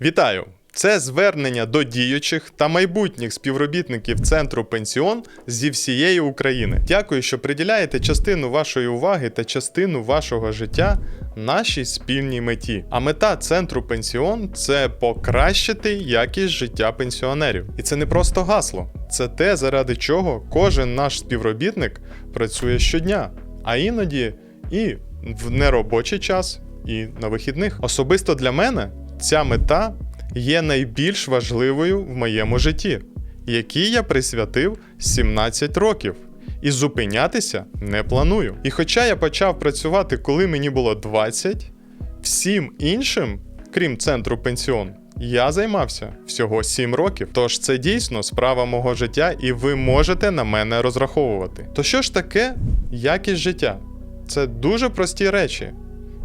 Вітаю! Це звернення до діючих та майбутніх співробітників центру пенсіон зі всієї України. Дякую, що приділяєте частину вашої уваги та частину вашого життя нашій спільній меті. А мета центру пенсіон це покращити якість життя пенсіонерів. І це не просто гасло, це те, заради чого кожен наш співробітник працює щодня, а іноді і в неробочий час, і на вихідних. Особисто для мене ця мета є найбільш важливою в моєму житті, якій я присвятив 17 років. І зупинятися не планую. І хоча я почав працювати, коли мені було 20, всім іншим, крім центру пенсіон, я займався всього 7 років. Тож це дійсно справа мого життя, і ви можете на мене розраховувати. То що ж таке якість життя? Це дуже прості речі: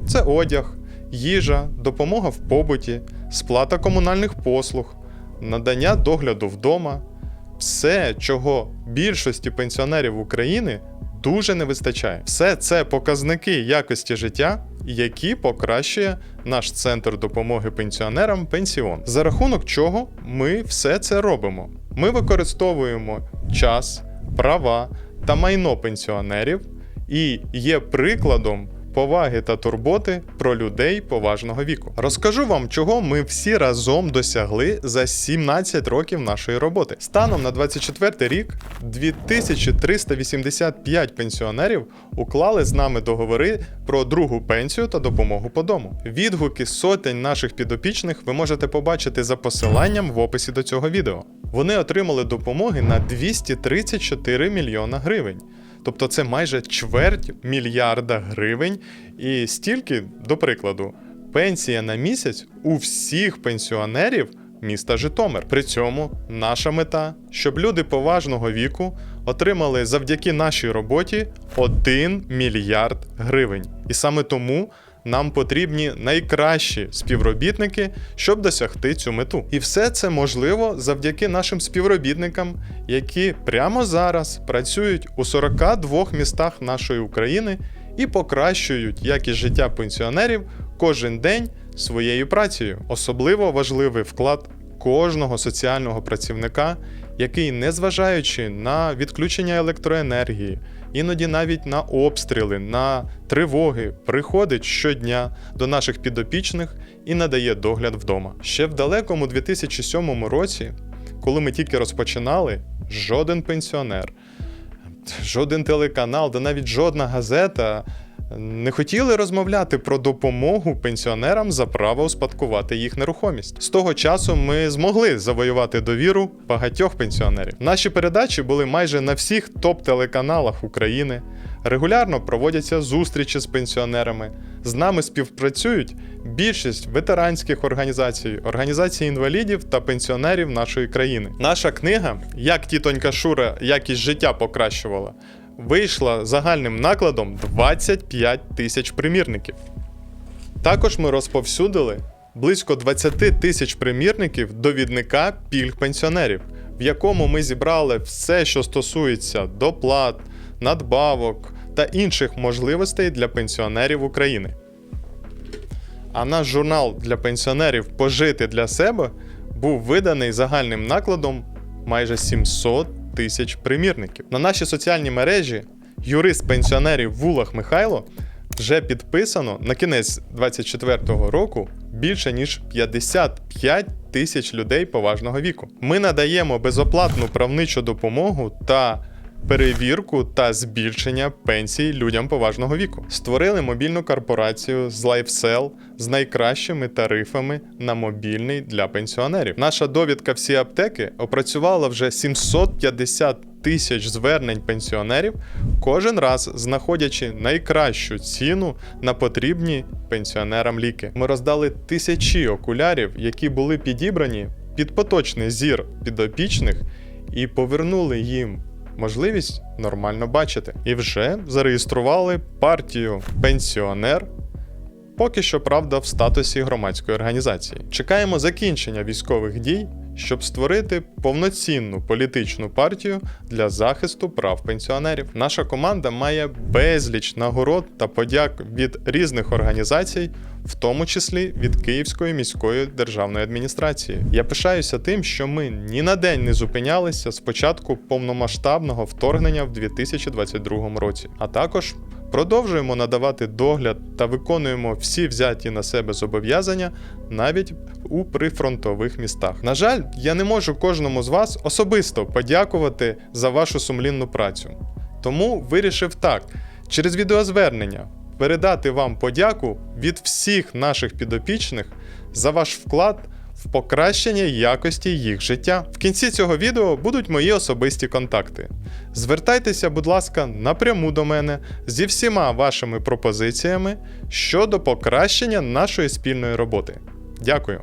це одяг, їжа, допомога в побуті, сплата комунальних послуг, надання догляду вдома. Все, чого більшості пенсіонерів України дуже не вистачає. Все це показники якості життя, які покращує наш центр допомоги пенсіонерам пенсіон. За рахунок чого ми все це робимо. Ми використовуємо час, права та майно пенсіонерів і є прикладом поваги та турботи про людей поважного віку. Розкажу вам, чого ми всі разом досягли за 17 років нашої роботи. Станом на 24 рік 2385 пенсіонерів уклали з нами договори про другу пенсію та допомогу по дому. Відгуки сотень наших підопічних ви можете побачити за посиланням в описі до цього відео. Вони отримали допомоги на 234 мільйона гривень. Тобто це майже чверть мільярда гривень. І стільки, до прикладу, пенсія на місяць у всіх пенсіонерів міста Житомир. При цьому наша мета, щоб люди поважного віку отримали завдяки нашій роботі 1 мільярд гривень. І саме тому. Нам потрібні найкращі співробітники, щоб досягти цю мету. І все це можливо завдяки нашим співробітникам, які прямо зараз працюють у 42 містах нашої України і покращують якість життя пенсіонерів кожен день своєю працею. Особливо важливий вклад кожного соціального працівника, який, незважаючи на відключення електроенергії, іноді навіть на обстріли, на тривоги, приходить щодня до наших підопічних і надає догляд вдома. Ще в далекому 2007 році, коли ми тільки розпочинали, жоден пенсіонер, жоден телеканал, да навіть жодна газета. Не хотіли розмовляти про допомогу пенсіонерам за право успадкувати їх нерухомість. З того часу ми змогли завоювати довіру багатьох пенсіонерів. Наші передачі були майже на всіх топ-телеканалах України. Регулярно проводяться зустрічі з пенсіонерами. З нами співпрацюють більшість ветеранських організацій, організацій інвалідів та пенсіонерів нашої країни. Наша книга Як тітонька Шура якість життя покращувала вийшла загальним накладом 25 тисяч примірників. Також ми розповсюдили близько 20 тисяч примірників довідника пільг пенсіонерів, в якому ми зібрали все, що стосується доплат, надбавок та інших можливостей для пенсіонерів України. А наш журнал для пенсіонерів Пожити для себе був виданий загальним накладом майже 700 тисяч примірників. На наші соціальні мережі юрист пенсіонерів Вулах Михайло вже підписано на кінець 2024 року більше ніж 55 тисяч людей поважного віку. Ми надаємо безоплатну правничу допомогу та перевірку та збільшення пенсій людям поважного віку. Створили мобільну корпорацію з LifeSell з найкращими тарифами на мобільний для пенсіонерів. Наша довідка всі аптеки опрацювала вже 750 тисяч звернень пенсіонерів, кожен раз знаходячи найкращу ціну на потрібні пенсіонерам ліки. Ми роздали тисячі окулярів, які були підібрані під поточний зір підопічних, і повернули їм можливість нормально бачити. І вже зареєстрували партію пенсіонер. Поки що, правда, в статусі громадської організації. Чекаємо закінчення військових дій, щоб створити повноцінну політичну партію для захисту прав пенсіонерів. Наша команда має безліч нагород та подяк від різних організацій, в тому числі від Київської міської державної адміністрації. Я пишаюся тим, що ми ні на день не зупинялися з початку повномасштабного вторгнення в 2022 році, а також продовжуємо надавати догляд та виконуємо всі взяті на себе зобов'язання навіть у прифронтових містах. На жаль, я не можу кожному з вас особисто подякувати за вашу сумлінну працю. Тому вирішив так: через відеозвернення передати вам подяку від всіх наших підопічних за ваш вклад в покращення якості їх життя. В кінці цього відео будуть мої особисті контакти. Звертайтеся, будь ласка, напряму до мене зі всіма вашими пропозиціями щодо покращення нашої спільної роботи. Дякую.